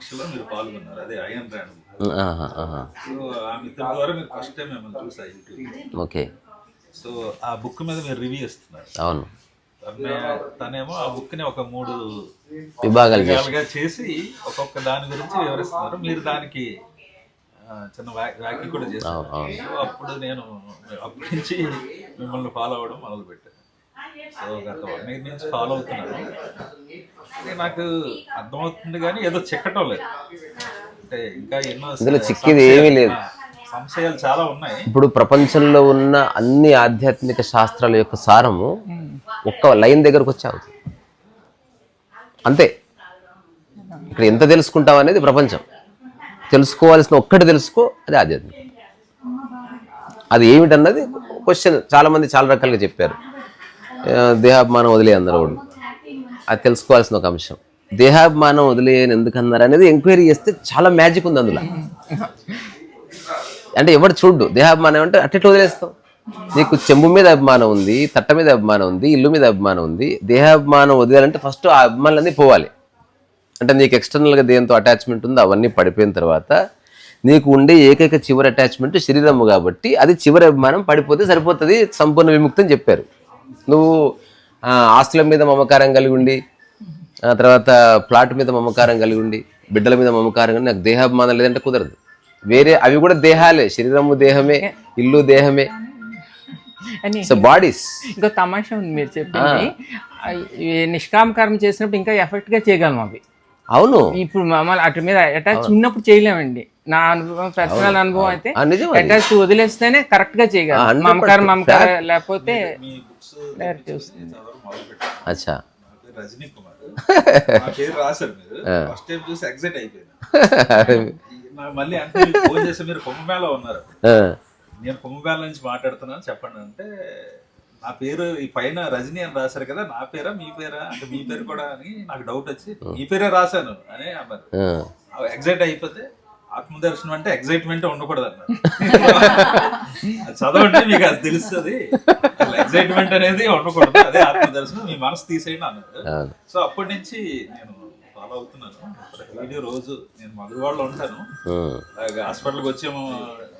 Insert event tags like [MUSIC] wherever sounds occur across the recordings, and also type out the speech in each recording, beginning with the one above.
సమీక్షలో మీరు పాల్గొన్నారు. అదే ఆహా, ఆహా. సో ఆ మిత్రుల ద్వారా మీరు ఫస్ట్ టైం మిమ్మల్ని చూసా యూట్యూబ్ ఓకే. సో ఆ బుక్ మీద మీరు రివ్యూ ఇస్తున్నారు అవును. తనే- తనేమో ఆ బుక్ని ఒక మూడు విభాగాలు చేసి. ఒక్కొక్క దాని గురించి వివరిస్తున్నారు. మీరు దానికి చిన్న వ్యా- వ్యాఖ్య కూడా. సో అప్పుడు నేను అప్పటి నుంచి మిమ్మల్ని ఫాలో అవ్వడం మొదలు పెట్టాను సో గత వన్ ఇయర్ నుంచి ఫాలో అవుతున్నాను. అది నాకు అర్థమవుతుంది కానీ ఏదో చిక్కటం లేదు. అంటే ఇంకా ఎన్నో ఇందులో చిక్కేది ఏమీ లేదు. సంశయాలు చాలా ఉన్నాయి. ఇప్పుడు ప్రపంచంలో ఉన్న అన్ని ఆధ్యాత్మిక శాస్త్రాల యొక్క సారము ఒక్క లైన్ దగ్గరకు వచ్చి అవుతుంది అంతే. ఇక్కడ ఎంత తెలుసుకుంటాం అనేది ప్రపంచం. తెలుసుకోవాల్సిన ఒక్కటి తెలుసుకో అది ఆధ్యాత్మికం. అది ఏమిటన్నది క్వశ్చన్ చాలా మంది చాలా రకాలుగా చెప్పారు. దేహాభిమానం వదిలే అన్నారు వాళ్ళు అది తెలుసుకోవాల్సిన ఒక అంశం. దేహాభిమానం వదిలేయని ఎందుకన్నారు అనేది ఎంక్వైరీ చేస్తే చాలా మ్యాజిక్ ఉంది అందులో. అంటే ఎవడు చూడు దేహాభిమానం అంటే అట్టెట్ వదిలేస్తాం. నీకు చెంబు మీద అభిమానం ఉంది తట్ట మీద అభిమానం ఉంది ఇల్లు మీద అభిమానం ఉంది. దేహాభిమానం వదిలేయాలంటే ఫస్ట్ ఆ అభిమానులన్నీ పోవాలి. అంటే నీకు ఎక్స్టర్నల్గా దేంతో అటాచ్మెంట్ ఉందో అవన్నీ పడిపోయిన తర్వాత నీకు ఉండే ఏకైక చివరి అటాచ్మెంట్ శరీరము కాబట్టి అది చివరి అభిమానం పడిపోతే సరిపోతుంది సంపూర్ణ విముక్తి అని చెప్పారు. నువ్వు ఆస్తుల మీద మమకారం కలిగి ఉండి ఆ తర్వాత ప్లాట్ మీద మమకారం కలిగి ఉండి బిడ్డల మీద మమకారం కలిగి నాకు దేహాభిమానం లేదంటే కుదరదు. వేరే అవి కూడా దేహాలే శరీరము దేహమే ఇల్లు దేహమే. సో బాడీస్ ఇంకో తమాషా ఉంది మీరు చెప్పింది. ఆ, ఈ నిష్కామ కర్మ చేసినప్పుడు ఇంకా ఎఫెక్ట్గా చేయగలం అవి. అవును. ఇప్పుడు మమ్మల్ని అటు మీద అటాచ్ ఉన్నప్పుడు చేయలేమండి. నా అనుభవం పర్సనల్ అనుభవం అయితే. అటాచ్ వదిలేస్తేనే కరెక్ట్గా చేయగలం 100% మమకారం మమకారం లేకపోతే మీ బుక్స్ డైరెక్ట్ చూస్తుంది చదవడం మొదలు పెట్టాను అచ్చా. నా పేరు రజనీ కుమార్. నా పేరు రాశారు మీరు. ఫస్ట్ టైం చూసి ఎగ్జైట్ అయిపోయాను. [LAUGHS] మళ్ళీ అంటే ఫోన్ చేసి మీరు కుంభమేళ ఉన్నారు. ఆ, నేను కుంభమేళ నుంచి మాట్లాడుతున్నాను చెప్పండి అంటే నా పేరు ఈ పైన రజనీ అని రాశారు కదా నా పేరా మీ పేరా? అంటే మీ పేరు కూడా అని నాకు డౌట్ వచ్చి మీ పేరే రాశాను అని అన్నారు. ఆ. ఎగ్జైట్ అయిపోతే ఆత్మదర్శనం అంటే ఎగ్జైట్మెంట్ ఉండకూడదు అన్నారు అది చదవండి మీకు అది తెలుస్తుంది. ఎగ్జైట్మెంట్ అనేది ఉండకూడదు. అదే ఆత్మదర్శనం మీ మనసు తీసేయండి అన్నారు. సో అప్పటి నుంచి నేను ఫాలో అవుతున్నాను. ప్రతి వీడియో రోజు నేను మధువాడలో ఉంటాను. హాస్పిటల్కి వచ్చే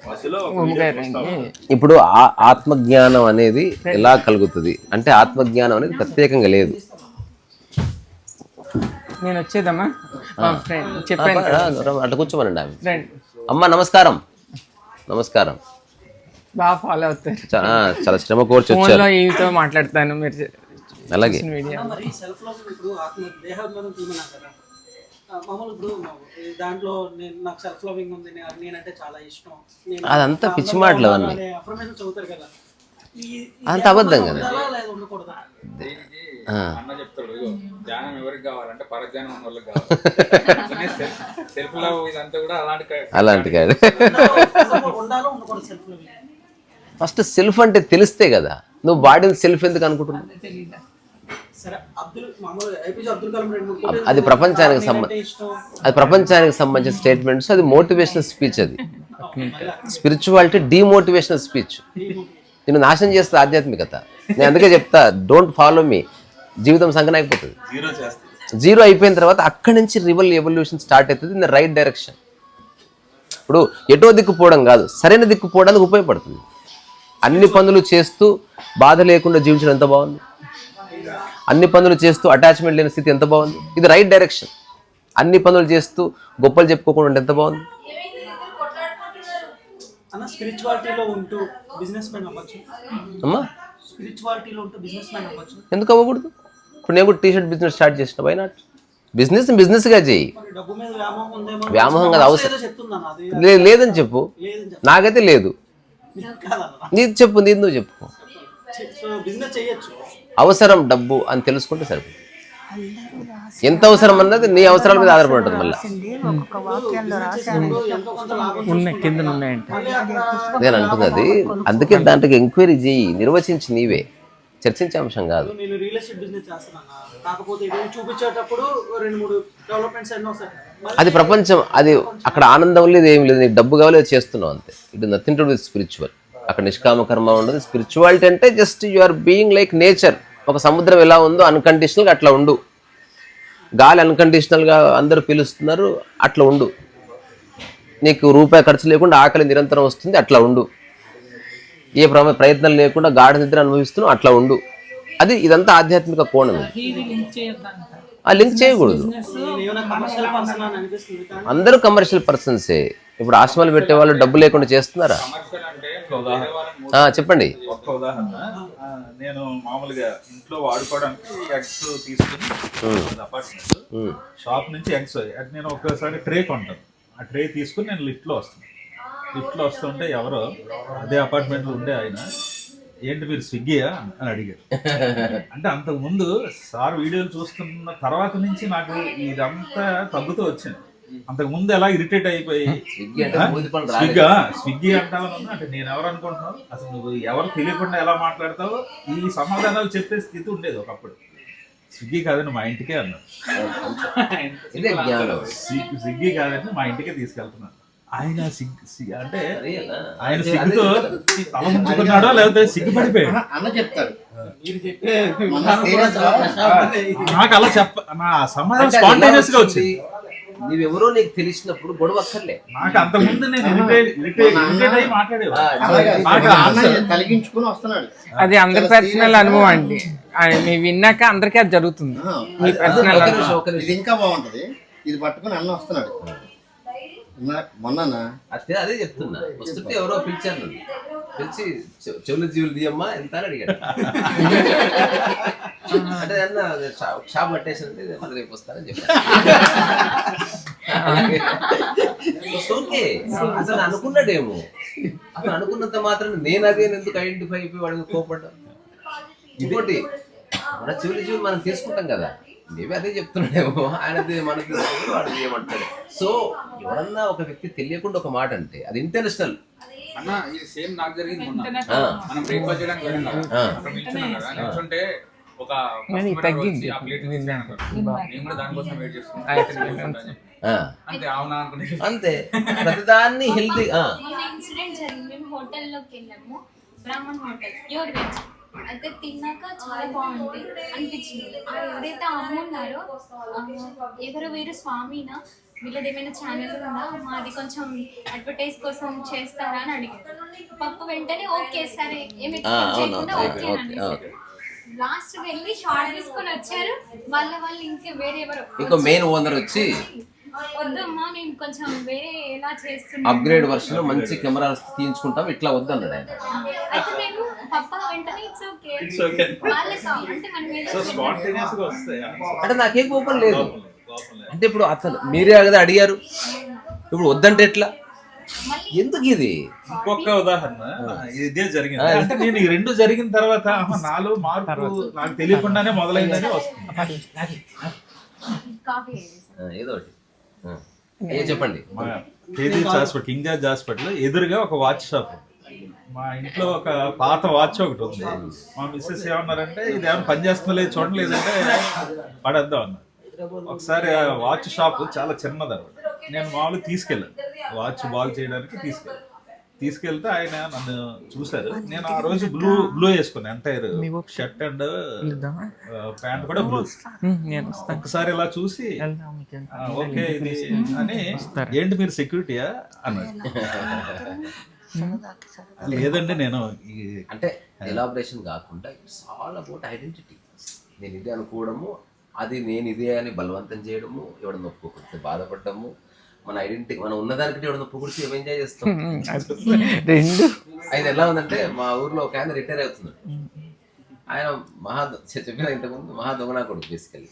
మధ్యలో ఒక వీడియో చూస్తాను. ఇప్పుడు ఆ- ఆత్మజ్ఞానం అనేది ఎలా కలుగుతుంది? అంటే ఆత్మజ్ఞానం అనేది ప్రత్యేకంగా లేదు. నేను వచ్చేదమ్మా. ఫ్రెండ్ చెప్పాను అట్లా కూర్చోమనండి ఆమె. ఫ్రెండ్ అమ్మ నమస్కారం. నమస్కారం. బాగా ఫాలో అవుతారు. చా- ఆ, చాలా శ్రమ కోర్చి వచ్చారు. ఈతో మాట్లాడతాను మీరు అలాగే. వీడియో మరి సెల్ఫ్లో ఇప్పుడు ఆత్మ దేహాభిమానం తీయమన్నారు కదా. ఆ, మామూలు ఇప్పుడు ఈ దాంట్లో నేను నాకు సెల్ఫ్ లవింగ్ ఉంది నే- నేనంటే చాలా ఇష్టం. నేను అదంతా పిచ్చి మాటలు అవన్నీ. చదువుతారు కదా. అంత అబద్ధం కదా? ఉండాలా లేదా ఉండకూడదా. దీనికి? ఆ. అన్న చెప్తాడు "ఇదిగో, ధ్యానం ఎవరికి కావాలంటే పరధ్యానం ఉన్న వాళ్ళకి కావాలి. [LAUGHS] సెల్ఫ్ లవ్ ఇదంతా కూడా అలాంటి కాదు. ఫస్ట్ సెల్ఫ్ అంటే తెలిస్తే కదా నువ్వు బాడీని సెల్ఫ్ ఎందుకు అనుకుంటున్నావు? సరే అబ్దుల్ మామూలు ఏపీజే అబ్దుల్ కలాం రెండు మూడు కోట్లు అది ప్రపంచానికి నేనంటే సంబంధం ఇష్టం. అది ప్రపంచానికి సంబంధించిన స్టేట్మెంట్స్ అది మోటివేషనల్ స్పీచ్ అది. స్పిరిచువాలిటీ డిమోటివేషనల్ స్పీచ్ నేను నాశనం చేస్తే ఆధ్యాత్మికత. నేను అందుకే చెప్తా డోంట్ ఫాలో మీ జీవితం సంకన అయిపోతుంది జీరో చేస్తుంది. జీరో అయిపోయిన తర్వాత అక్కడి నుంచి రివల్ ఎవల్యూషన్ స్టార్ట్ అవుతుంది ఇన్ ద రైట్ డైరెక్షన్ ఇప్పుడు ఎటో దిక్కు పోవడం కాదు సరైన దిక్కు పోవడానికి ఉపయోగపడుతుంది. అన్ని పనులు చేస్తూ బాధ లేకుండా జీవించడం ఎంత బాగుంది? అన్ని పనులు చేస్తూ అటాచ్మెంట్ లేని స్థితి ఎంత బాగుంది? ఇది రైట్ డైరెక్షన్ అన్ని పనులు చేస్తూ గొప్పలు చెప్పుకోకుండా ఎంత బాగుంది? అన్న స్పిరిచువాలిటీలో ఉంటూ బిజినెస్ మ్యాన్ అవ్వచ్చు. అమ్మా? స్పిరిచువాలిటీలో ఉంటూ బిజినెస్ మ్యాన్ అవ్వచ్చు. ఎందుకు అవ్వకూడదు? ఇప్పుడు నేను కూడా టీ షర్ట్ బిజినెస్ స్టార్ట్ చేసిన వై నాట్ బిజినెస్ బిజినెస్గా చేయి. వ్యామోహం కాదు, అవసరం. లేదని చెప్పు. చెప్ప. నాకైతే లేదు. నీది చెప్పు నీది నువ్వు చేయొచ్చు అవసరం డబ్బు అని తెలుసుకుంటే సరిపోతుంది. ఎంత అవసరం అన్నది నీ అవసరాల మీద ఆధారపడి ఉంటుంది మళ్ళీ. నేను అంటున్నది అందుకే దాంట్లోకి ఎంక్వైరీ చేయి నిర్వచించి నీవే. చర్చించే అంశం కాదు. నేను రియల్ ఎస్టేట్ బిజినెస్ చేస్తున్నాను? కాకపోతే ఇది చూపించేటప్పుడు రెండు మూడు డెవలప్మెంట్స్ ఎన్నో వస్తాయి. మళ్ళీ అది ప్రపంచం అది అక్కడ ఆనందం లేదు ఏం లేదు నీకు డబ్బు కావాలి చేస్తున్నావు అంతే. It nothing to with spiritual అక్కడ నిష్కామ కర్మ ఉండదు. స్పిరిచువాలిటీ అంటే just you are being like nature ఒక సముద్రం ఎలా ఉందో అన్కండిషనల్గా అట్లా ఉండు. గాలి అన్కండిషనల్గా అందరూ పీలుస్తున్నారు అట్లా ఉండు. నీకు రూపాయి ఖర్చు లేకుండా ఆకలి నిరంతరం వస్తుంది అట్లా ఉండు. ఏ ప్రమ ప్రయత్నం లేకుండా గాఢ నిద్ర అనుభవిస్తున్నావు అట్లా ఉండు. అది ఇదంతా ఆధ్యాత్మిక కోణం ఆ లింక్ చేయకూడదు. అందరూ కమర్షియల్ పర్సన్సే ఇప్పుడు ఆశ్రమాలు పెట్టే వాళ్ళు డబ్బు లేకుండా చేస్తున్నారా? చెప్పండి. ఒక్క ఉదాహరణ. నేను మామూలుగా ఇంట్లో వాడుకోవడానికి ఎగ్స్ తీసుకుని అపార్ట్మెంట్. షాప్ నుంచి ఎగ్స్ అది నేను ఒక్కసారి ట్రే కొంటాను. ఆ ట్రే తీసుకుని నేను లిఫ్ట్లో వస్తాను. లిఫ్ట్లో వస్తుంటే ఎవరో అదే అపార్ట్మెంట్లో ఉండే ఆయన ఏంటి మీరు స్విగ్గీయా అని అడిగారు. [LAUGHS] అంటే అంతకు ముందు సార్ వీడియోలు చూస్తున్న తర్వాత నుంచి నాకు ఇదంతా తగ్గుతూ వచ్చింది. అంతకు ముందు ఎలా ఇరిటేట్ అయిపోయి స్విగ్గీ. స్విగ్గీ స్విగ్గీ అంటావా నువ్వు? అంటే నేను ఎవరు అనుకుంటున్నావు? అసలు నువ్వు ఎవరు తెలియకుండా ఎలా మాట్లాడతావో? ఈ సమాధానాలు చెప్పే స్థితి ఉండేది ఒకప్పుడు. స్విగ్గీ కాదని మా ఇంటికే స్వి- స్విగ్గీ కాదని మా ఇంటికే తీసుకెళ్తున్నాను ఆయన సిగ్గు అంటే? ఆయన సిగ్గుతో తల ముంచుకున్నాడో లేకపోతే సిగ్గుపడిపోయాడు? చెప్తారు. ఇది. నాకు అలా చెప్ప నా సమాధానం స్పాంటేనియస్గా వచ్చింది? నీవెవరో నీకు తెలిసినప్పుడు గొడవ అక్కర్లే. అది అందరి పర్సనల్ అనుభవం అండి. మీరు విన్నాక అందరికీ అది జరుగుతుంది. మీ పర్సనల్. ఇంకా బాగుంటది. ఇది పట్టుకుని అన్న వస్తున్నాడు. మొన్న అదే అదే చెప్తున్నా. వస్తుంటే ఎవరో పిలిచారు పిలిచి చె- చెవులు జీవులు తీయమ్మా ఎంత అని అడిగాడు. [LAUGHS] అంటే అన్న షాప్ కట్టేసింది రేపు రేపు వస్తానని చెప్పాను [LAUGHS] ఓకే. అతను అనుకున్నాడేమో అతను అనుకున్నంత మాత్రం నేను అదే ఎందుకు ఐడెంటిఫై అయిపోయి వాడికి కోపడ్డా ఇంకోటి మన చివరి జీవులు మనం తీసుకుంటాం కదా. మేబీ అదే చెప్తున్నాడేమో. ఆయనది మనకి వాడు చేయమంటాడు సో ఎవరన్నా ఒక వ్యక్తి తెలియకుండా ఒక మాట అంటే అది ఇంటర్నేషనల్ అన్న ఇది సేమ్ నాకు జరిగింది మొన్న. ఆ. మనం బ్రేక్ఫాస్ట్ చేయడానికి వెళ్ళాం కదా ఆ. అక్కడ నిల్చున్నాం కదా నిల్చుంటే ఒక కానీ customer తగ్గింది. వచ్చి ఆ ప్లేట్ తీసుకున్నాను నేను కూడా దానికోసం వెయిట్ చేస్తున్నాను ఆ, అంతే అవునా అంతే. ప్రతిదాన్ని హెల్తీ మొన్న ఇన్సిడెంట్ జరిగింది. మేము హోటల్లోకి వెళ్ళాము. బ్రాహ్మణ్ హోటల్ ప్యూర్ వెజ్ అయితే తిన్నాక చాలా బాగుంది అనిపించింది. ఎవరైతే అమ్మున్నారో ఎవరు వీరు స్వామినా? వీళ్ళది ఏమైనా ఛానల్ ఉందా? మాది కొంచెం అడ్వర్టైజ్ కోసం చేస్తారా అని అడిగారు. పప్పు వెంటనే ఓకే సరే ఏమి ఓకే అని. లాస్ట్ వెళ్ళి షార్ట్ తీసుకొని వచ్చారు. వాళ్ళ వాళ్ళు ఇంకా వేరే ఎవరు. ఇంకో మెయిన్ ఓనర్ వచ్చి వద్దమ్మా మేము కొంచెం వేరే ఎలా చేస్తున్నాం అప్గ్రేడ్ వర్షన్ మంచి కెమెరా తీయించుకుంటాం ఇట్లా వద్దన్నాడు ఆయన. అయితే మేము పప్ప వెంటనే ఇట్స్ ఓకే. It's okay. వాళ్ళే కావాలి అంటే మనం ఏదో సో చేద్దాం. స్పాంటేనియస్గా వస్తాయి? answers. అంటే నాకేం కోపం లేదు. కోపం. అంటే ఇప్పుడు అతను మీరే కదా అడిగారు. ఇప్పుడు వద్దంటే ఎట్లా? ఎందుకు ఇది? ఇంకొక ఉదాహరణ. ఇదే జరిగింది. అంటే నేను ఈ రెండు జరిగిన తర్వాత ఆహా, నాలో మార్పు నాకు తెలియకుండానే మొదలైందని వస్తుంది. కాఫీ వేసేసాం. ఆ, ఏదో ఒకటి. ఏ చెప్పండి. మా తేజీస్ హాస్పిటల్ కింగ్ జార్జ్ హాస్పిటల్ ఎదురుగా ఒక వాచ్ షాప్. మా ఇంట్లో ఒక పాత వాచ్ ఒకటి ఉంది. మా మిస్సెస్ ఏమన్నారంటే ఇది ఏమైనా పని చేస్తుందో లేదు చూడండి లేదంటే పడేద్దాం అన్నారు. ఒకసారి ఆ వాచ్ షాప్ చాలా చిన్నది నేను మామూలుగా తీసుకెళ్ళాను. వాచ్ బాల్ చేయడానికి తీసుకెళ్ళాను. తీసుకెళ్తే ఆయన నన్ను చూశారు. నేను ఆ రోజు బ్లూ బ్లూ వేసుకున్నాను ఎంటైర్ షర్ట్ అండ్ ప్యాంట్ కూడా బ్లూ ఒకసారి ఇలా చూసి ఓకే ఇది అని ఏంటి మీరు సెక్యూరిటీయా అన్నాడు. లేదండి [LAUGHS] నేను అంటే ఎలాబరేషన్ కాకుండా ఇట్స్ ఆల్ అబౌట్ ఐడెంటిటీ నేను ఇదే అనుకోవడము అది నేను ఇదే అని బలవంతం చేయడము ఎవడన్నా ఒప్పుకోకపోతే బాధపడము మన ఐడెంటిటీ మనం ఉన్నదానికంటే ఎవడన్నా ఒప్పుకొడితే ఏం ఎంజాయ్ చేస్తాం? రెండు. ఆయన ఎలా ఉందంటే మా ఊర్లో ఒక ఆయన రిటైర్ అవుతున్నాడు. ఆయన మహా చెప్పిన ఇంతకుముందు మహా దొంగనా కొడుకు బేసికలీ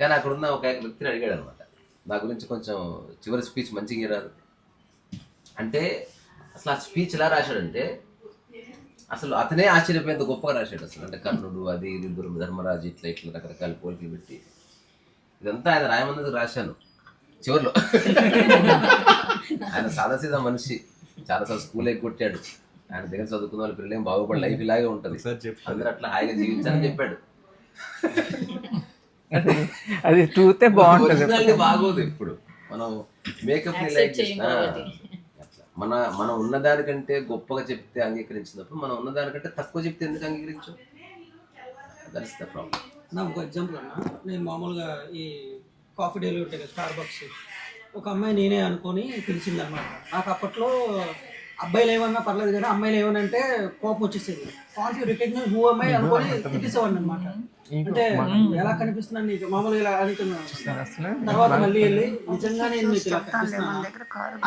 కానీ అక్కడ ఉన్న ఒక వ్యక్తిని అడిగాడు అనమాట నా గురించి కొంచెం చివరి స్పీచ్ మంచిగా రాదు అంటే అసలు ఆ స్పీచ్ ఎలా రాశాడంటే అసలు అతనే ఆశ్చర్యపోయేంత గొప్పగా రాశాడు అసలు. అంటే కర్ణుడు అది ఇది ధర్మరాజు ఇట్లా ఇట్లా రకరకాల పోలికలు పెట్టి. ఇదంతా ఆయన రాయమన్నది రాశాను. చివరిలో. ఆయన సాదాసీదా మనిషి. చాలాసార్లు స్కూల్ కొట్టాడు. ఆయన దగ్గర చదువుకున్న వాళ్ళ పిల్లలు ఏం బాగుపడి లైఫ్ ఇలాగే ఉంటుంది. అందరూ అట్లా హాయిగా జీవించాలని చెప్పాడు. అది- ట్రూతే బాగుంటుంది. బాగోదు ఇప్పుడు మనం మేకప్ మన మనం ఉన్నదానికంటే గొప్పగా చెప్తే అంగీకరించినప్పుడు మనం ఉన్నదానికంటే తక్కువ చెప్తే ఎందుకు అంగీకరించు? దట్స్ ద ప్రాబ్లం నా ఒక ఎగ్జాంపుల్ అన్న. నేను మామూలుగా ఈ కాఫీ డైలీ ఉంటాయి కదా స్టార్ బక్స్ ఒక అమ్మాయి నేనే అనుకొని పిలిచింది అనమాట నాకు అప్పట్లో అబ్బాయిలు ఏమన్నా పర్లేదు కానీ అమ్మాయిలు ఏమనంటే కోపం వచ్చేసేది. కాఫీ రికగ్నైజ్ హూ అమ్మాయి అనుకొని తిట్టేసేవాడిని అనమాట అంటే ఎలా కనిపిస్తున్నాను నీకు? మామూలుగా ఇలా అనుకున్నాను అసలు? తర్వాత మళ్ళీ వెళ్ళి నిజంగా నేను మీకు ఇలా కనిపిస్తున్నానా?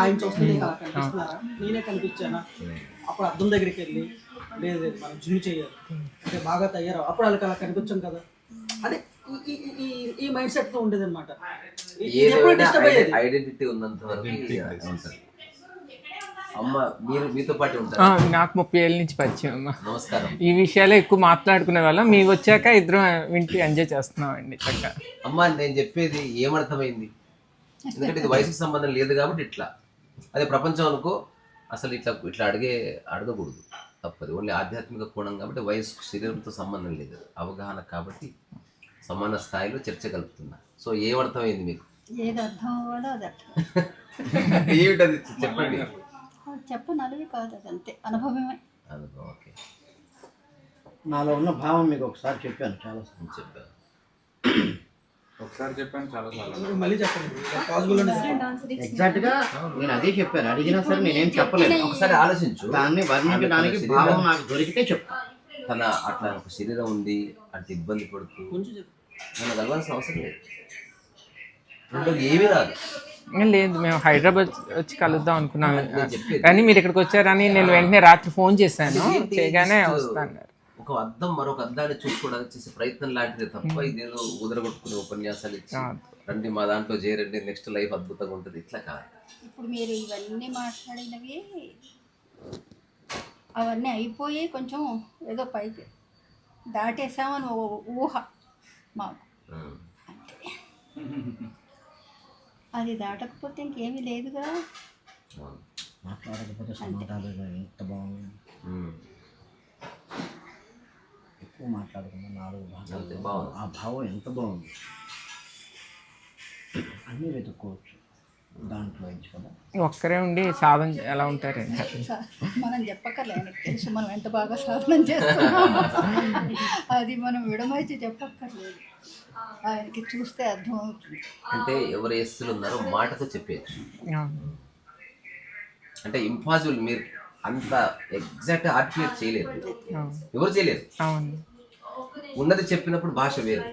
ఆయన చూస్తే నీకు అలా కనిపిస్తున్నారా? నేనే కనిపించానా? అప్పుడు అద్దం దగ్గరికి వెళ్ళి లేదు లేదు మనం జిమ్ చేయాలి. అంటే బాగా తయారు అప్పుడు వాళ్ళకి అలా కనిపించాం కదా. అదే ఈ- మైండ్ సెట్తో ఉండేది అనమాట ఐడెంటిటీ ఉన్నంత వరకు అమ్మ మీరు మీతో పాటు ఉంటారు. నాకు ముప్పై ఏళ్ళ నుంచి పరిచయం అమ్మా. నమస్కారం. ఈ విషయాలే ఎక్కువ మాట్లాడుకునే వాళ్ళం. మీ వచ్చాక ఇద్దరం వింటూ ఎంజాయ్ చేస్తున్నామండి చక్కగా. అమ్మ నేను చెప్పేది ఏమర్థమైంది? ఎందుకంటే ఇది వయసుకు సంబంధం లేదు కాబట్టి ఇట్లా. అదే ప్రపంచం అనుకో అసలు ఇట్లా ఇట్లా అడిగే అడగకూడదు. తప్పదు. ఓన్లీ ఆధ్యాత్మిక కోణం కాబట్టి వయసు శరీరంతో సంబంధం లేదు. అవగాహన కాబట్టి సమాన స్థాయిలో చర్చ కలుపుతున్నా. సో ఏమర్థమైంది మీకు? ఏది అర్థం అవ్వాలో అది అర్థం. ఏమిటది? చెప్పండి. చెప్పనలవి కాదు అది అంతే. అనుభవమే. అనుకో ఓకే. నాలో ఉన్న భావం మీకు ఒకసారి చెప్పాను చాలా చెప్పాను. ఒకసారి చెప్పాను చాలా చాలా మళ్ళీ చెప్పండి. పాసిబుల్ ఎగ్జాక్ట్గా నేను అదే చెప్పాను. అడిగినా సరే నేనేం చెప్పలేదు. ఒకసారి ఆలోచించు. దాన్ని వర్ణించడానికి భావం నాకు దొరికితే చెప్తాను తన అట్లా ఒక శరీరం ఉంది అంటే ఇబ్బంది పడుతూ కొంచెం చెప్పు. నన్ను కలవాల్సిన అవసరం లేదు. రెండోది ఏమీ రాదు. లేదు మేము హైదరాబాద్ వచ్చి కలుద్దాం అనుకున్నాం. నేను చెప్పేది. కానీ మీరు ఇక్కడికి వచ్చారని నేను వెంటనే రాత్రి ఫోన్ చేశాను? చేయగానే వస్తాను ఒక అద్దం మరొక అద్దాన్ని చూసుకోవడానికి చేసే ప్రయత్నం లాంటిదే తప్ప ఇదేదో ఉదరగొట్టుకునే ఉపన్యాసాలు ఇచ్చి. రండి మా దాంట్లో చేరండి నెక్స్ట్ లైఫ్ అద్భుతంగా ఉంటుంది. ఇట్లా కాదు. ఇప్పుడు మీరు ఇవన్నీ మాట్లాడినవి అవన్నీ అయిపోయి కొంచెం ఏదో పైకి దాటేసామని ఊహ. మాకు. అది దాటకపోతే ఇంకేమీ లేదుగా. మాట్లాడకపోతే సమాధానాలు ఎంత బాగుంది. ఎక్కువ మాట్లాడకుండా నాలుగు భాగాలు బాగుంది. ఆ భావం ఎంత బాగుంది అన్నీ వెతుక్కోవచ్చు దాంట్లో నుంచి కదా ఒక్కరే ఉండి సాధన ఎలా ఉంటారు? మనం చెప్పక్కర్లే ఆయనకి తెలుసు మనం ఎంత బాగా సాధన చేస్తున్నామో. అది మనం విడమైతే చెప్పక్కర్లేదు. ఆయనకి చూస్తే అర్థమవుతుంది. అంటే ఎవరు ఏస్తులు ఉన్నారో మాటతో చెప్పేయచ్చు. అంటే ఇంపాసిబుల్ మీరు అంత ఎగ్జాక్ట్ ఆర్టికులేట్ చేయలేరు ఎవరు చేయలేరు అవును. ఉన్నది చెప్పినప్పుడు భాష వేరు.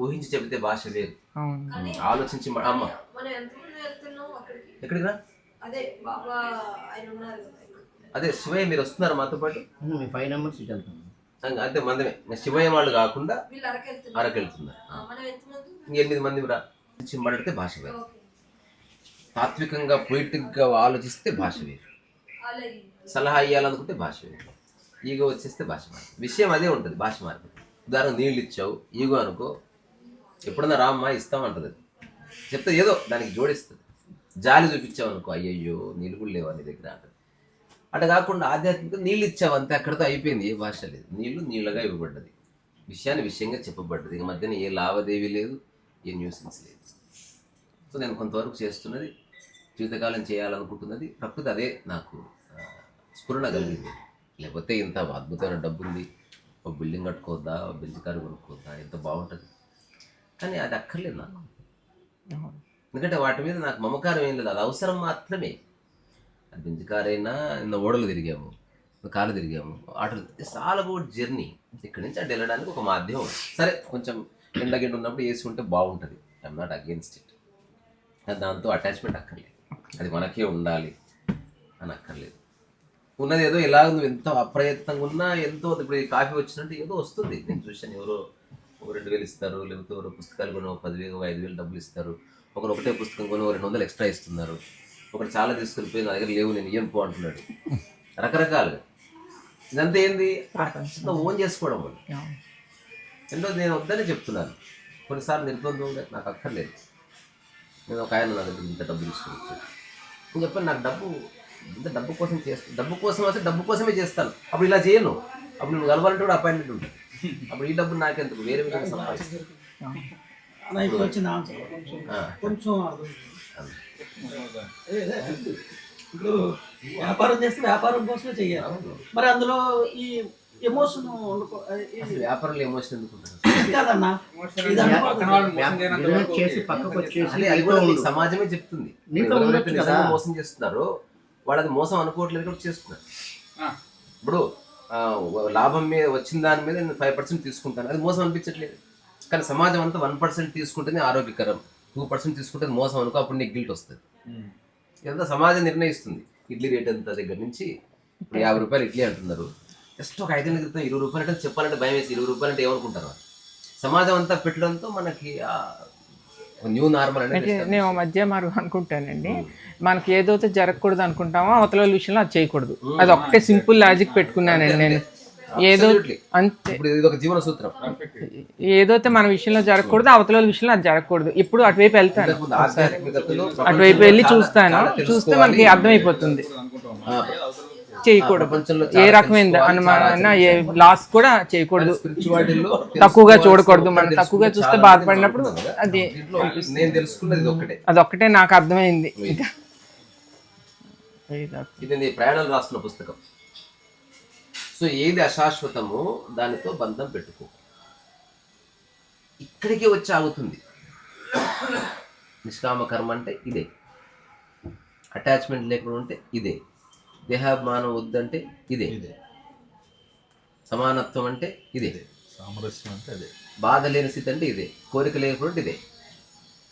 ఊహించి చెబితే భాష వేరు. అవును. ఆలోచించి అమ్మ. ఎక్కడికి రా? అదే బాబా ఆయన ఉన్నారు. కదా ఇక్కడ. అదే శివయ్య మీరు వస్తున్నారు మాతో పాటు? మీ ఫైవ్ నెంబర్స్ ఇటు అంతే మందమే. శివయ్య వాళ్ళు కాకుండా వీళ్ళు అరకు వెళ్తున్నారు అరకెళ్తున్నారు ఎనిమిది మంది రా. చింబడితే భాష వేరు. తాత్వికంగా పొయిటిక్గా ఆలోచిస్తే భాష వేరు. అలాగే సలహా ఇవ్వాలనుకుంటే భాష వేరు. ఈగో వచ్చేస్తే భాష మారు. విషయం అదే ఉంటుంది భాష మారు ఉదాహరణ నీళ్ళు ఇచ్చావు ఈగో అనుకో. ఎప్పుడన్నా రామ్మా ఇస్తామంటది. అది. చెప్తే ఏదో దానికి జోడిస్తుంది. జాలి చూపించావు అనుకో అయ్యయ్యో నీళ్ళు కూడా లేవా నీ దగ్గర అంటే అటు కాకుండా ఆధ్యాత్మిక నీళ్ళు ఇచ్చావు అంతే అక్కడితో అయిపోయింది ఏ భాష లేదు. నీళ్ళు నీళ్ళగా ఇవ్వబడ్డది. విషయాన్ని విషయంగా చెప్పబడ్డది. ఇక మధ్యన ఏ లావాదేవీ లేదు ఏ న్యూసెన్స్ లేదు. సో నేను కొంతవరకు చేస్తున్నది జీవితకాలం చేయాలనుకుంటున్నది. ప్రకృతి అదే నాకు స్ఫురణ కలిగింది. లేకపోతే ఇంత అద్భుతమైన డబ్బు ఉంది ఒక బిల్డింగ్ కట్టుకోవద్దా ఒక బిల్డింగ్ కారు కొనుక్కోద్దా ఎంత బాగుంటుంది. కానీ అది అక్కర్లేదు నాకు. ఎందుకంటే వాటి మీద నాకు మమకారం ఏం లేదు. అది అవసరం మాత్రమే. అది బెంచ్ అయినా నిన్న ఓడలు తిరిగాము కారు తిరిగాము ఆటలు చాలా అబౌట్ జర్నీ ఇక్కడి నుంచి అటు వెళ్ళడానికి ఒక మాధ్యమం. సరే కొంచెం ఎండగండి ఉన్నప్పుడు వేసి ఉంటే బాగుంటుంది. ఐఎమ్ నాట్ అగేన్స్ట్ ఇట్ దాంతో అటాచ్మెంట్ అక్కర్లేదు. అది మనకే ఉండాలి అని అక్కర్లేదు ఉన్నది ఏదో ఎలా నువ్వు ఎంత అప్రయత్నంగా ఉన్నా ఎంతో ఇప్పుడు కాఫీ వచ్చినట్టు ఏదో వస్తుంది. నేను చూశాను ఎవరో ఒక రెండు వేలు ఇస్తారు లేకపోతే ఎవరో పుస్తకాలు కొని పదివేలు ఐదు వేలు డబ్బులు ఇస్తారు. ఒకరు ఒకటే పుస్తకం కొని ఒక రెండు వందలు ఎక్స్ట్రా ఇస్తున్నారు. ఒకరు చాలా తీసుకుని పోయి నా దగ్గర లేవు నేను ఇయ్యను పో అంటున్నాడు. రకరకాలుగా. ఇదంతా ఏంది? ఓన్ చేసుకోవడం వల్ల. రెండోది నేను వద్దనే చెప్తున్నాను. కొన్నిసార్లు నిర్బంధంగా నాకు అక్కర్లేదు. నేను ఒక ఆయన నా దగ్గర ఇంత డబ్బులు తీసుకుని వచ్చాడు నేను చెప్పాను నాకు డబ్బు ఇంత డబ్బు కోసం చేస్తాను డబ్బు కోసం వస్తే డబ్బు కోసమే చేస్తాను. అప్పుడు ఇలా చేయను. అప్పుడు నువ్వు కలవాలంటే కూడా అపాయింట్మెంట్ ఉంటుంది. అప్పుడు ఈ డబ్బు నాకెందుకు? వేరే విధంగా సంపాదిస్తాను. ఇప్పుడు వచ్చింది ఆన్సర్. కొంచెం కొంచెం. ఇప్పుడు వ్యాపారం చేస్తే వ్యాపారం కోసమే చెయ్యాలి. మరి అందులో ఈ ఎమోషన్ వ్యాపారంలో ఎమోషన్ వరకు చేసి. పక్కకు వచ్చేసి సమాజమే చెప్తుంది. మోసం చేస్తున్నారో అది మోసం అనుకోవట్లేదు కూడా చేస్తున్నారు. ఇప్పుడు లాభం మీద వచ్చిన దాని మీద నేను ఫైవ్ పర్సెంట్ తీసుకుంటాను. అది మోసం అనిపించట్లేదు. కానీ సమాజం అంతా వన్ పర్సెంట్ తీసుకుంటేనే ఆరోగ్యకరం. టూ పర్సెంట్ తీసుకుంటే మోసం అనుకో అప్పుడు నీకు గిల్ట్ వస్తుంది. ఇదంతా సమాజం నిర్ణయిస్తుంది. ఇడ్లీ రేట్ ఎంత దగ్గర నుంచి? ఇప్పుడు యాభై రూపాయలు ఇడ్లీ అంటున్నారు. జస్ట్ ఒక ఐదేళ్ళ క్రితం ఇరవై రూపాయలు అంటే చెప్పాలంటే భయం వేసి ఇరవై రూపాయలు అంటే ఏమనుకుంటారు? సమాజం అంతా పెట్టడంతో మనకి న్యూ నార్మల్ అనేది నేను మధ్య మార్గం అనుకుంటానండి మనకి ఏదైతే జరగకూడదు అనుకుంటామో అవతల విషయంలో అది చేయకూడదు. అది ఒక్కటే సింపుల్ లాజిక్ పెట్టుకున్నానండి నేను. ఏదో. అంతే. ఇప్పుడు ఇది ఒక జీవన సూత్రం. ఏదైతే మన విషయంలో జరగకూడదు అవతల విషయంలో అది జరగకూడదు. ఇప్పుడు అటువైపు వెళ్తాను. అటువైపు వెళ్ళి చూస్తాను. చూస్తే. మనకి అర్థమైపోతుంది. చేయకూడదు. ఏ రకమైన అనుమాన ఏ లాస్ కూడా చేయకూడదు. తక్కువగా చూడకూడదు. మనం తక్కువగా చూస్తే బాధపడినప్పుడు. అది దీంట్లో నేను తెలుసుకున్నది ఇది ఒకటే. అదొక్కటే నాకు అర్థమైంది. ఇది ప్రయాణాలు రాస్తున్న పుస్తకం. సో ఏది అశాశ్వతమో దానితో బంధం పెట్టుకో. ఇక్కడికి వచ్చి ఆగుతుంది. నిష్కామ కర్మ అంటే ఇదే. అటాచ్మెంట్ లేకుండా ఉంటే ఇదే. దేహాభిమానం వద్దంటే ఇదే. సమానత్వం అంటే ఇదే. సామరస్యం అంటే అదే. బాధ లేని స్థితి అంటే ఇదే. కోరిక లేనప్పుడు ఇదే.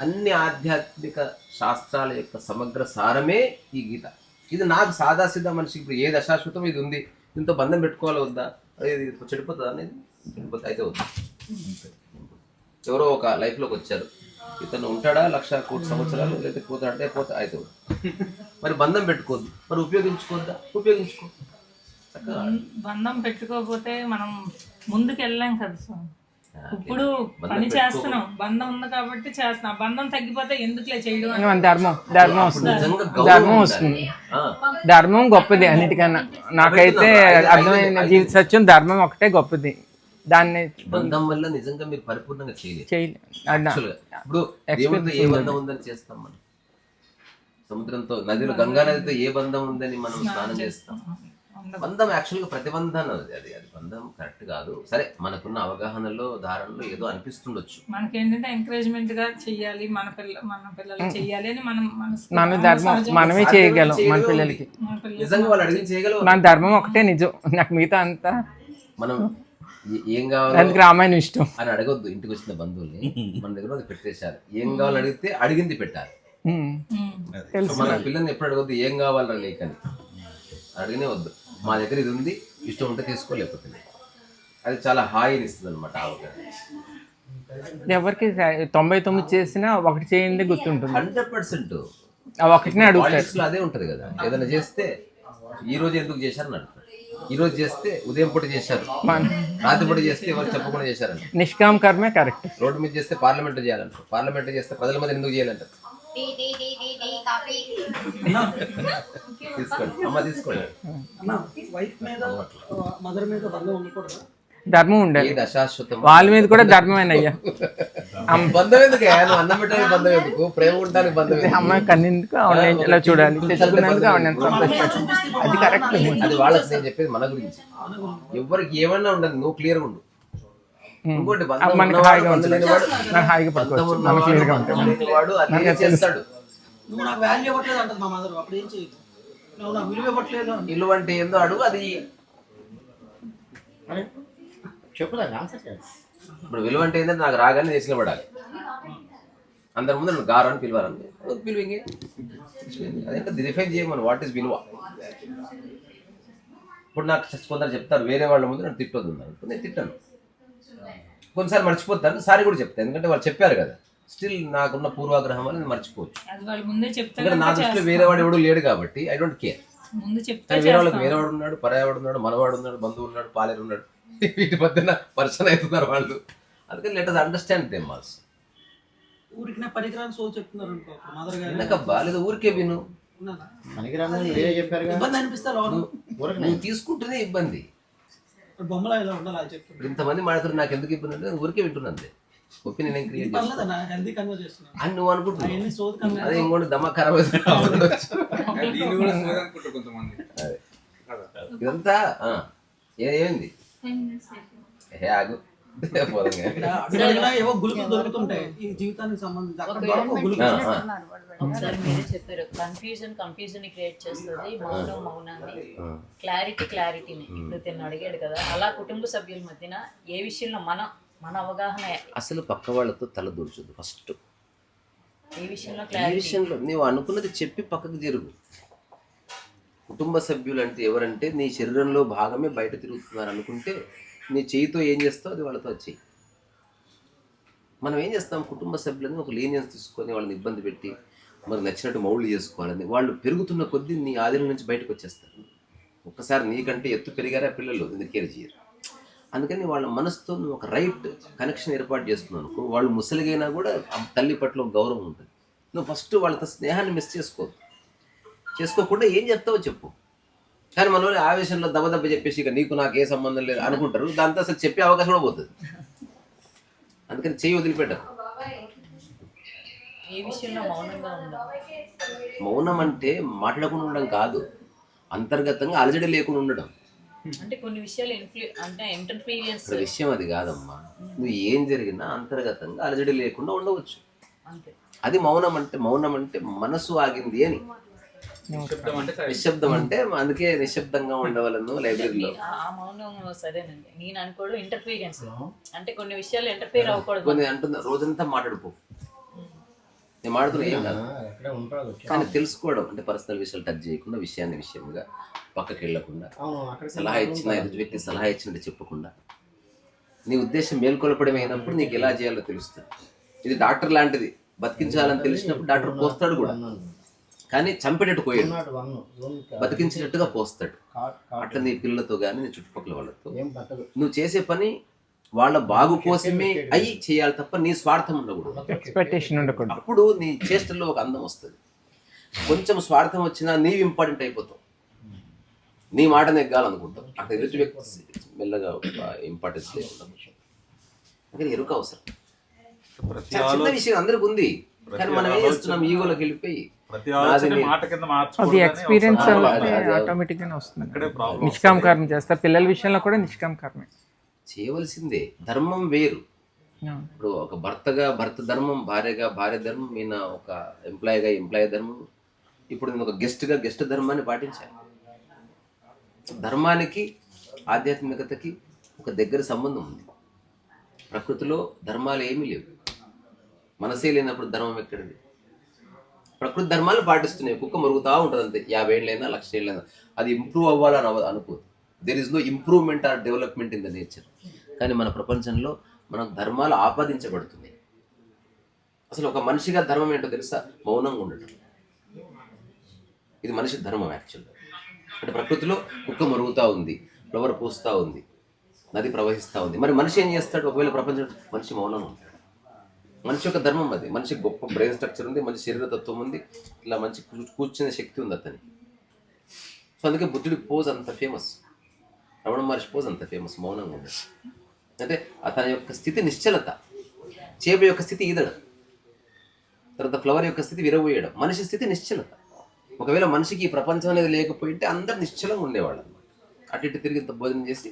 అన్ని ఆధ్యాత్మిక శాస్త్రాల యొక్క సమగ్ర సారమే ఈ గీత. ఇది నాకు సాదాసీదా మనిషికి ఇప్పుడు ఏది అశాశ్వతం ఇది ఉంది. దీంతో బంధం పెట్టుకోవాలి వద్దా? అది చెడిపోతుందా అనేది? చెడిపోతే అయితే వద్దు. ఎవరో ఒక లైఫ్లోకి వచ్చారు. ఇతను ఉంటాడా లక్ష కోటి సంవత్సరాలు లేదా పోతాడంటే పోతా అయితే వద్దు. మరి బంధం పెట్టుకోవద్దు. మరి ఉపయోగించుకోవద్దా? ఉపయోగించుకో. బంధం పెట్టుకోకపోతే మనం ముందుకు వెళ్ళాం కదా ఇప్పుడు పని. చేస్తున్నాం. బంధం ఉంది కాబట్టి చేస్తున్నాం. బంధం తగ్గిపోతే ఎందుకులే చేయడం ధర్మం? ధర్మం వస్తుంది. ధర్మం. వస్తుంది. ఆ. ధర్మం గొప్పది అన్నిటికన్నా. నాకైతే అర్థమైన జీవిత సత్యం ధర్మం ఒకటే గొప్పది. దాన్ని బంధం వల్ల నిజంగా మీరు పరిపూర్ణంగా చేయలేరు చేయలే అన్నా. Actually గా. ఇప్పుడు ఏ బంధం ఉందని చేస్తాం మనం? సముద్రంతో నదిలో గంగా నదితో ఏ బంధం ఉందని మనం స్నానం చేస్తాం? బంధం. యాక్చువల్గా ప్రతిబంధన అది అది అది బంధం కరెక్ట్ కాదు. సరే మనకున్న అవగాహనలో ధారణలో ఏదో అనిపిస్తుండొచ్చు. మనకేంటంటే ఎంకరేజ్మెంట్గా చెయ్యాలి మన పిల్ల మన పిల్లలు చెయ్యాలి అని మనం మనసు- మన ధర్మం మనమే చేయగలం మన పిల్లలకి. నిజంగా వాళ్ళు అడిగి చేయగలరు మన ధర్మం ఒకటే నిజం. నాకు మిగతా అంతా మనం ఏ- కావాలో రామాయణం ఇష్టం. అని అడగొద్దు ఇంటికి వచ్చిన బంధువుల్ని. [LAUGHS] మన దగ్గర అది పెట్టేశారు. ఏం కావాలని అడిగితే అడిగింది పెట్టాలి మన పిల్లల్ని ఎప్పుడు అడగొద్దు ఏం కావాలరా నీకని అడిగినే వద్దు. మా దగ్గర ఇది ఉంది ఇష్టం ఉంటే తీసుకోలేకపోతే లేదు. అది చాలా హాయిని ఇస్తుంది అనమాట ఎవరికి తొంభై తొమ్మిది చేసినా ఒకటి చేయండి గుర్తుంటుంది. Hundred percent. ఒకటినే అడుగుతారు. లో అదే ఉంటది కదా. ఏదైనా చేస్తే ఈ రోజు ఎందుకు చేశారని అడుగుతారు. ఈ రోజు చేస్తే ఉదయం పూట చేశారు. రాత్రి పూట చేస్తే ఎవరు చెప్పకుండా చేశారంట. నిష్కామ కర్మే కరెక్ట్. రోడ్డు మీద చేస్తే పార్లమెంట్ చేయాలంటారు పార్లమెంట్ చేస్తే ప్రజల మీద ఎందుకు చేయాలంటారు ధర్మం ఉండాలి. వాళ్ళ మీద కూడా ధర్మమైన అయ్యా. బంధం ఎందుకు నువ్వు అన్నం పెట్టడానికి బంధం ఎందుకు? ప్రేమ ఉండడానికి బంధం ఎందుకు? అమ్మాయి కన్నిందుకు ఆవిడ ఇలా చూడాలి? తెచ్చుకున్నందుకు ఆవిడ. అది కరెక్ట్ అది వాళ్ళకి నేను చెప్పేది మన గురించి. ఎవరికి ఏమన్నా ఉండదు. నువ్వు క్లియర్ ఉండు. ఇంకోటి బంధం అది మనకి ఉన్నవాడు, హాయిగా బంధం ఉంటుంది. లేనివాడు, నాకు హాయిగా బంధం పడుకోవచ్చు ఉన్నవాడు, మనకి క్లియర్గా ఉంటుంది. బంధం లేనివాడు అదే చేస్తాడు. నువ్వు నాకు వాల్యూ ఇవ్వట్లేదు అంటది మా మదర్. అప్పుడు ఏం చేయదు నువ్వు నాకు విలువ ఇవ్వట్లేదు అంటే ఇల్లు అంటే ఏందో అడుగు అది చెప్పుదా ఇప్పుడు విలువ అంటే ఏంటంటే నాకు రాగానే చేసిన పడాలి. అందరి ముందు నన్ను గారు అని పిలవాలని పిలువింగి? అదేంటే డిఫైన్ చేయమని వాట్ ఈస్ విలువ? ఇప్పుడు నాకు కొందరు చెప్తారు వేరే వాళ్ళ ముందు నన్ను తిట్టొద్దు. ఇప్పుడు నేను తిట్టాను. కొన్నిసార్లు మర్చిపోతాను. సారీ కూడా చెప్తాను ఎందుకంటే వాళ్ళు చెప్పారు కదా. స్టిల్ నాకున్న పూర్వాగ్రహం అని నేను మర్చిపోవచ్చు. అది వాళ్ళు ముందే చెప్తే ఎందుకంటే నా దృష్టిలో చేస్తాం. వేరే వాడు ఎవడు లేడు కాబట్టి ఐ డోంట్ కేర్ ముందు చెప్తే వేరే వాళ్ళకి చేస్తాం. వేరే వాడు ఉన్నాడు పరాయవాడు ఉన్నాడు మనవాడు ఉన్నాడు బంధువు ఉన్నాడు పాలేరు ఉన్నాడు. [LAUGHS] వీటి మధ్యన పర్సన్ అవుతున్నారు వాళ్ళు. అందుకని let us understand them also ఊరికి నా పనికిరాని సో చెప్తున్నారు అనుకో మదర్ గారు. ఎందుకబ్బా? లేదా ఊరికే విను. మీరే చెప్పారు కదా ఇబ్బంది అనిపిస్తే లోన నువ్వు తీసుకుంటేనే ఇబ్బంది. బొమ్మలా ఇలా ఉండాలి అది చెప్తున్నారు ఇప్పుడు ఇంతమంది మాట్లాడుతున్నారు నాకు ఎందుకు ఇబ్బంది అంటే ఊరికే వింటున్నాను ఒపీనియన్ ఏం క్రియేట్ చేస్తాను అని నువ్వు అనుకుంటున్నావు. కన్వర్ అదే ఇంకోటి దమ్మ ఖరాబ్ ఇదంతా ఆ, ఏ- ఏమైంది? ఫైవ్ మినిట్స్ ఏ ఆగు. [LAUGHS] ఏవో గులుకులు దొరుకుతుంటాయి. ఈ జీవితానికి సంబంధించి. ఒకసారి మీరే చెప్పారు. కన్ఫ్యూజన్ కన్ఫ్యూజన్ క్రియేట్ చేస్తుంది. మౌనం మౌనాన్ని. క్లారిటీ క్లారిటీని ఇప్పుడు తిన్న అడిగాడు కదా అలా కుటుంబ సభ్యుల మధ్యన ఏ విషయంలో మన మన అవగాహన అసలు పక్క వాళ్ళతో తల దూర్చొద్దు ఫస్ట్. ఏ విషయంలో ఈ క్లారిటీ విషయంలో? నీవు అనుకున్నది చెప్పి పక్కకు జరుగు. కుటుంబ సభ్యులు అంటే ఎవరంటే నీ శరీరంలో భాగమే బయట తిరుగుతున్నారు అనుకుంటే నీ చేయితో ఏం చేస్తావు? అది వాళ్ళతో చెయ్యి. మనం ఏం చేస్తాం? కుటుంబ సభ్యులని ఒక లీనియన్స్ తీసుకొని వాళ్ళని ఇబ్బంది పెట్టి మరి నచ్చినట్టు మౌళ్ళు చేసుకోవాలని వాళ్ళు పెరుగుతున్న కొద్దీ నీ ఆధీనం నుంచి బయటకు వచ్చేస్తారు. ఒక్కసారి నీకంటే ఎత్తు పెరిగారా పిల్లలు నిన్ను కేర్ చేయరు. అందుకని వాళ్ళ మనసుతో నువ్వు ఒక రైట్ కనెక్షన్ ఏర్పాటు చేసుకున్నావు అనుకో వాళ్ళు ముసలిగైనా కూడా తల్లి పట్ల ఒక గౌరవం ఉంటుంది. నువ్వు ఫస్ట్ వాళ్ళతో స్నేహాన్ని మిస్ చేసుకో చేసుకోకుండా ఏం చెప్తావో చెప్పు. కానీ మన వాళ్ళు ఆవేశంలో దెబ్బ దెబ్బ చెప్పేసి ఇక నీకు నాకు ఏ సంబంధం లేదు అనుకుంటారు. దాంతో అసలు చెప్పే అవకాశం కూడా పోతుంది. అందుకని చెయ్యి వదిలిపెట్టరు మౌనం అంటే మాట్లాడకుండా ఉండడం కాదు. అంతర్గతంగా అలజడి లేకుండా ఉండడం. అంటే కొన్ని విషయాలు అంటే విషయం అది కాదమ్మా. నువ్వు ఏం జరిగినా అంతర్గతంగా అలజడి లేకుండా ఉండవచ్చు. అది మౌనం అంటే మౌనం అంటే మనసు ఆగింది అని. నిశ్శబ్దం అంటే అందుకే నిశ్శబ్దంగా ఉండవలను లైబ్రరీలో. ఆ మౌనం సరేనండి. నేను అనుకోవడం ఇంటర్ఫీరియన్స్ అంటే కొన్ని విషయాలు ఇంటర్ఫీర్ అవ్వకూడదు. కొన్ని అంటున్నా రోజంతా మాట్లాడుకో నేను మాట్లాడుతున్నా ఏం కాదు. కానీ తెలుసుకోవడం అంటే పర్సనల్ విషయాలు టచ్ చేయకుండా విషయాన్ని విషయంగా పక్కకి వెళ్ళకుండా సలహా ఇచ్చిన ఎదుటి వ్యక్తి సలహా ఇచ్చినట్టు చెప్పకుండా నీ ఉద్దేశం మేల్కొల్పడం అయినప్పుడు నీకు ఎలా చేయాలో తెలుస్తుంది. ఇది డాక్టర్ లాంటిది. బతికించాలని తెలిసినప్పుడు డాక్టర్ పోస్తాడు కూడా. కానీ చంపేటట్టు పోయాడు. బతికించేటట్టుగా పోస్తాడు. అట్లా నీ పిల్లలతో కానీ నీ చుట్టుపక్కల వాళ్ళతో. నువ్వు చేసే పని వాళ్ళ బాగు కోసమే అయి చేయాలి తప్ప నీ స్వార్థం ఉండకూడదు. ఎక్స్పెక్టేషన్ ఉండకూడదు. అప్పుడు నీ చేష్టల్లో ఒక అందం వస్తుంది. కొంచెం స్వార్థం వచ్చినా నీవు ఇంపార్టెంట్ అయిపోతావు. నీ మాట నెగ్గాలనుకుంటావు. అక్కడ ఎదుటి వ్యక్తి మెల్లగా ఇంపార్టెన్స్ లేకుండా అందుకని ఎరుక అవసరం. చిన్న విషయం అందరికి ఉంది. కానీ మనం ఏం చేస్తున్నాం? ఈగోలోకి వెళ్ళిపోయి అది ఎక్స్పీరియన్స్ ఆటోమేటిక్ గానే వస్తుంది. ఇక్కడే ప్రాబ్లం నిష్కామ కర్మ చేస్తా. పిల్లల విషయంలో కూడా నిష్కామ కర్మే. చేయవలసిందే. ధర్మం వేరు. ఇప్పుడు ఒక భర్తగా భర్త ధర్మం భార్యగా భార్య ధర్మం ఈయన ఒక ఎంప్లాయీగా ఎంప్లాయీ ధర్మం. ఇప్పుడు నేను ఒక గెస్ట్గా గెస్ట్ ధర్మాన్ని పాటించాను ధర్మానికి ఆధ్యాత్మికతకి ఒక దగ్గర సంబంధం ఉంది. ప్రకృతిలో ధర్మాలు ఏమీ లేవు. మనసే లేనప్పుడు ధర్మం ఎక్కడిది? ప్రకృతి ధర్మాలు పాటిస్తున్నాయి. కుక్క మరుగుతూ ఉంటుంది అంతే యాభై ఏళ్ళైనా లక్ష ఏళ్ళైనా. అది ఇంప్రూవ్ అవ్వాలని అవ అనుకోదు. There is no improvement or development in the nature కానీ మన ప్రపంచంలో మనం ధర్మాలు ఆపాదించబడుతున్నాయి. అసలు ఒక మనిషిగా ధర్మం ఏంటో తెలుసా? మౌనంగా ఉండటం. ఇది మనిషి ధర్మం యాక్చువల్గా అంటే ప్రకృతిలో కుక్క మరుగుతూ ఉంది ఫ్లవర్ పూస్తూ ఉంది నది ప్రవహిస్తూ ఉంది. మరి మనిషి ఏం చేస్తాడు? ఒకవేళ ప్రపంచం మనిషి మౌనంగా ఉంటాడు. మనిషి యొక్క ధర్మం అది. మనిషి గొప్ప బ్రెయిన్ స్ట్రక్చర్ ఉంది మంచి శరీరతత్వం ఉంది. ఇలా మంచి కూర్చునే శక్తి ఉంది అతనికి. సో అందుకే బుద్ధుడి పోజ్ అంత ఫేమస్ రమణ మహర్షి పోజ్ అంత ఫేమస్ మౌనంగా ఉంది అంటే అతని యొక్క స్థితి నిశ్చలత. చేప యొక్క స్థితి ఈదడం. తర్వాత ఫ్లవర్ యొక్క స్థితి విరబోయడం. మనిషి స్థితి నిశ్చలత. ఒకవేళ మనిషికి ఈ ప్రపంచం అనేది లేకపోయింటే అందరు నిశ్చలంగా ఉండేవాళ్ళు అనమాట అటు ఇటు తిరిగి భోజనం చేసి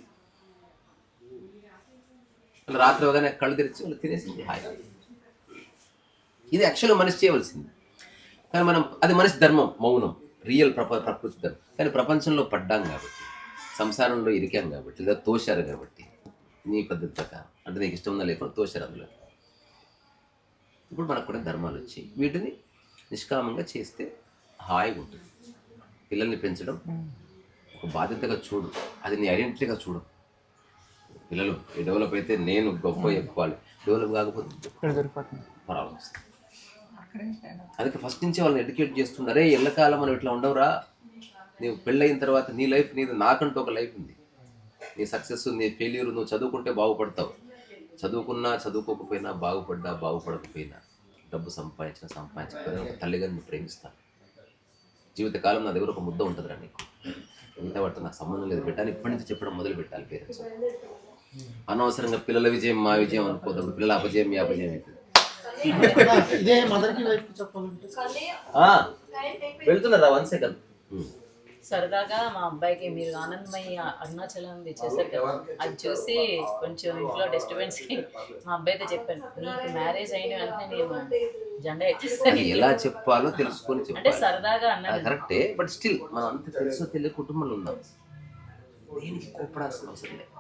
రాత్రి అవగానే కళ్ళు తెరిచి వాళ్ళు తినేసింది హాయిగా ఇది యాక్చువల్గా మనిషి చేయవలసింది. కానీ మనం అది మనిషి ధర్మం మౌనం రియల్ ప్రప ప్రకృతి ధర్మం. కానీ ప్రపంచంలో పడ్డాం కాబట్టి సంసారంలో ఇరికాం కాబట్టి లేదా తోశారు కాబట్టి నీ పద్ధతి ప్రకారం. అంటే నీకు ఇష్టం ఉందా లేకుండా తోశారు అందులో. ఇప్పుడు మనకు కూడా ధర్మాలు వచ్చాయి వీటిని నిష్కామంగా చేస్తే హాయిగా ఉంటుంది. పిల్లల్ని పెంచడం ఒక బాధ్యతగా చూడు. అది నీ ఐడెంటిటీగా చూడు. పిల్లలు డెవలప్ అయితే నేను గొప్ప చెప్పుకోవాలి డెవలప్ కాకపోతే ఇక్కడ దొరికిపోతుంది. ప్రాబ్లం వస్తుంది. అందుకే ఫస్ట్ నుంచి వాళ్ళని ఎడ్యుకేట్ చేస్తున్నారే ఎల్లకాలం మనం ఇట్లా ఉండవురా. నీవు పెళ్ళయిన తర్వాత నీ లైఫ్ నీది నాకంటూ ఒక లైఫ్ ఉంది. నీ సక్సెస్ నీ ఫెయిల్యూర్ నువ్వు చదువుకుంటే బాగుపడతావు. చదువుకున్నా చదువుకోకపోయినా బాగుపడ్డా బాగుపడకపోయినా. డబ్బు సంపాదించిన సంపాదించకపోయినా ఒక తల్లిగారిని ప్రేమిస్తాను జీవితకాలం నా దగ్గర ఒక ముద్ద ఉంటుందిరా నీకు. ఎంత పడితే నాకు సంబంధం లేదు. పెట్టాలి ఇప్పటి నుంచి చెప్పడం మొదలు పెట్టాలి పేరెంట్స్. అనవసరంగా పిల్లల విజయం మా విజయం అనుకోదాం పిల్లల అపజయం మీ అపజయం అవుతుంది ఇదే మదర్కి చెప్పాలంటే? వెళ్తున్నారా వన్ సెకండ్ సరదాగా మా అబ్బాయికి మీరు ఆనందమయ్య అరుణాచలం తెచ్చేసారు కదా. అది చూసి కొంచెం ఇంట్లో డిస్టర్బెన్స్కి మా అబ్బాయితో చెప్పాను నీకు మ్యారేజ్ అయిన వెంటనే నేను జెండా ఎత్తేస్తాను ఎలా చెప్పాలో తెలుసుకొని అంటే సరదాగా అన్నాను కరెక్టే బట్ స్టిల్ మనం అంత తెలుసో తెలియ కుటుంబంలో ఉన్నాం. దేనికి కోపడాల్సిన అవసరం లేదు.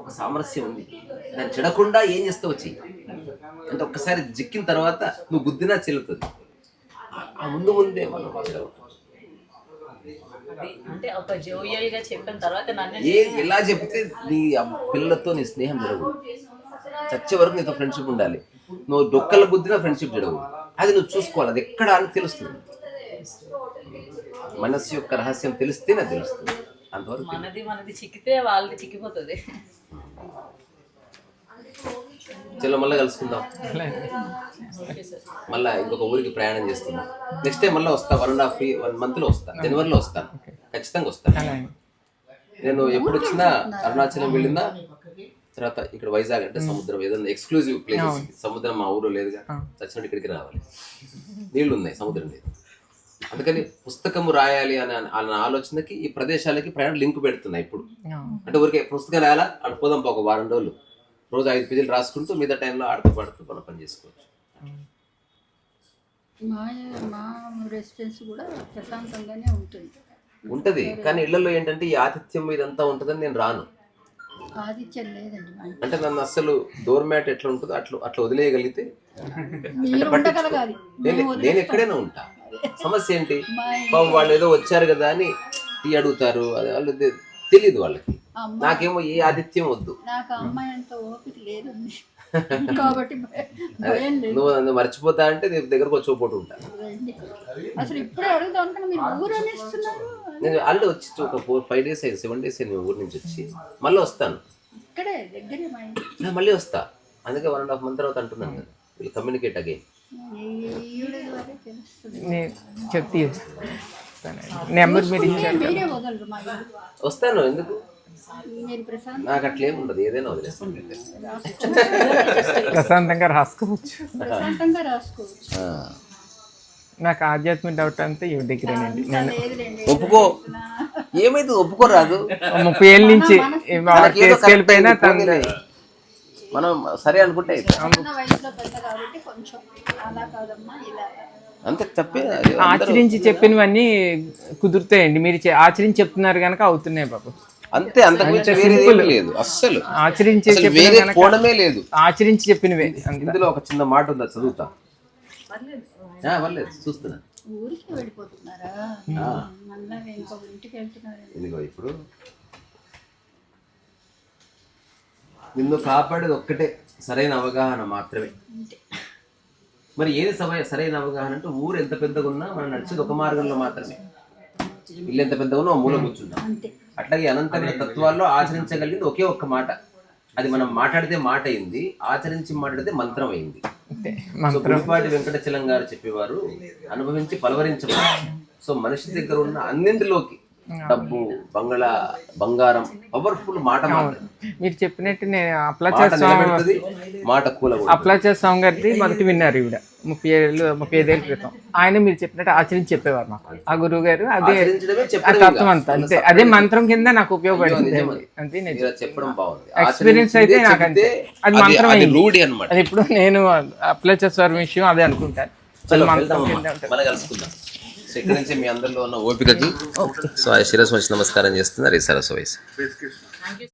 ఒక సామరస్యం ఉంది. దాన్ని చెడకుండా ఏం చేస్తే వచ్చి అంటే ఒక్కసారి జిక్కిన తర్వాత నువ్వు గుద్దినా చెల్లుతుంది. ఆ- ముందు ముందే మనం అంటే ఒక జోయల్గా చెప్పిన తర్వాత నన్ను ఏ ఎలా చెప్తే నీ పిల్లలతో నీ స్నేహం జరగదు. చచ్చే వరకు నీతో ఫ్రెండ్షిప్ ఉండాలి. నువ్వు డొక్కల గుద్దిన ఫ్రెండ్షిప్ జరగదు. అది నువ్వు చూసుకోవాలి. అది ఎక్కడ అని తెలుస్తుంది. మనస్సు యొక్క రహస్యం తెలిస్తేనే తెలుస్తుంది. అంతవరకు. మనది మనది చిక్కితే వాళ్ళది చిక్కిపోతుంది. చలో మళ్ళీ కలుసుకుందాం. మళ్ళీ ఇంకొక ఊరికి ప్రయాణం చేస్తున్నాం. నెక్స్ట్ టైం మళ్ళీ వస్తా వన్ అండ్ హాఫ్ వన్ మంత్లో వస్తా. జనవరిలో వస్తాను ఖచ్చితంగా వస్తాను నేను ఎప్పుడు వచ్చినా అరుణాచలం వెళ్ళినా తర్వాత ఇక్కడ వైజాగ్ అంటే సముద్రం ఏదైనా ఎక్స్క్లూజివ్ ప్లేసెస్ సముద్రం మా ఊర్లో లేదుగా చచ్చినట్టు ఇక్కడికి రావాలి. నీళ్ళు ఉన్నాయి సముద్రం లేదు. అందుకని పుస్తకము రాయాలి అనే అన్న ఆలోచనకి ఈ ప్రదేశాలకి ప్రయాణం లింక్ పెడుతున్నా ఇప్పుడు. అంటే ఊరికే పుస్తకం రాయాలా? అక్కడ పోదాం పో ఒక వారం రోజులు. రోజు ఐదు పేజీలు రాసుకుంటూ మిగతా టైంలో ఆడుతూ పాడుతూ మన పని చేసుకోవచ్చు. మా మా రెసిడెన్స్ కూడా ప్రశాంతంగానే ఉంటుంది. ఉంటది కానీ ఇళ్ళలో ఏంటంటే ఈ ఆతిథ్యం ఇదంతా ఉంటుందని నేను రాను. ఆదిత్యం లేదండి. అంటే నన్ను అస్సలు డోర్ మ్యాట్ ఎట్లా ఉంటుందో అట్లా అట్లా వదిలేయగలిగితే నేను. ఎక్కడైనా ఉంటా. సమస్య ఏంటి? పాపం వాళ్ళు ఏదో వచ్చారు కదా అని టీ అడుగుతారు అది వాళ్ళు తెలియదు వాళ్ళకి. నాకేమో ఏ ఆతిథ్యం వద్దు. నాకు అమ్మాయి అంత ఓపిక [LAUGHS] కాబట్టి నువ్వు నన్ను మర్చిపోతా అంటే నీ దగ్గరకు వచ్చి పోటు ఉంటా. రండి. అసలు ఇప్పుడే అడుగుదాం అనుకున్నా మీరు ఊరు అనేస్తున్నారు. నేను ఆల్రెడీ వచ్చి ఒక ఫోర్ ఫైవ్ డేస్ అయింది సెవెన్ డేస్ అయింది ఊరి నుంచి వచ్చి. మళ్ళీ వస్తాను. ఇక్కడే దగ్గరే మళ్ళీ వస్తా. అందుకే వన్ అండ్ హాఫ్ మంత్ తర్వాత అంటున్నాను కదా. Communicate again. చెప్తే నెంబర్ మీరు ఇచ్చారు వస్తాను ఎందుకు? నాకు అట్లేం ఉండదు ఏదైనా వదిలేస్తాను ప్రశాంతంగా రాసుకోవచ్చు. ప్రశాంతంగా రాసుకోవచ్చు ఆ. నాకు ఆధ్యాత్మిక డౌట్ అంతా ఇవి దగ్గరేనండి నేను ఒప్పుకో. ఏమైతే ఒప్పుకోరాదు ముప్పై ఏళ్ళ నుంచి తీసుకెళ్ళిపోయినా. మనం సరే అనుకుంటే అంతే తప్పే ఆచరించి చెప్పినవన్నీ కుదురుతాయండి. మీరు ఆచరించి చెప్తున్నారు కనుక అవుతున్నాయి బాబు. అంతే వేరేది ఏమీ లేదు అస్సలు. ఆచరించి వేరే కోణమే లేదు. ఆచరించి చెప్పినవే. అంతే. ఇందులో ఒక చిన్న మాట ఉందా చదువుతా? ఆ, పర్లేదు చూస్తున్నా. ఇదిగో ఇప్పుడు. నిన్ను కాపాడేది ఒక్కటే సరైన అవగాహన మాత్రమే. మరి ఏది సమ- సరైన అవగాహన అంటే ఊరు ఎంత పెద్దగా ఉన్నా మనం నడిచేది ఒక మార్గంలో మాత్రమే. ఇల్లు ఎంత పెద్దగా ఉన్నా మూల కూర్చుంటాం అంతే. అట్లాగే అనంతమైన తత్వాల్లో ఆచరించగలిగింది ఒకే ఒక్క మాట. అది మనం మాట్లాడితే మాట అయింది ఆచరించి మాట్లాడితే మంత్రం అయింది. గుడిపాటి వెంకటచలం గారు చెప్పేవారు అనుభవించి పలవరించవచ్చు సో మనిషి దగ్గర ఉన్న అన్నింటిలోకి డబ్బు బంగళా బంగారం పవర్ఫుల్ మాట మీరు చెప్పినట్టు నేను అప్లై మాట చేస్తాం నిలబెడుతుంది మాట కూల అప్లై స్వామి గారిది మొదటి విన్నారు ఈవిడ ముప్పై ఏళ్ళు ముప్పై ఐదేళ్ళ క్రితం. ఆయన మీరు చెప్పినట్టు ఆచరించి చెప్పేవారు మాకు. ఆ గురువు గారు అదే తత్వం. అంతా అంతే. అదే మంత్రం కింద నాకు ఉపయోగపడింది. అంతే నేను చెప్పడం బాగుంది. ఎక్స్పీరియన్స్ అయితే నాకు అంతే. అది మంత్రం అది ఇప్పుడు నేను అప్లై చేసేవారి విషయం అదే అనుకుంటాను. కలుసుకుందాం. సో ఇక్కడ నుంచి మీ అందరిలో ఉన్న ఓపికకి సో ఆ శిరస్సు వచ్చి నమస్కారం చేస్తున్నారు. ఈ సరస్సు వయసు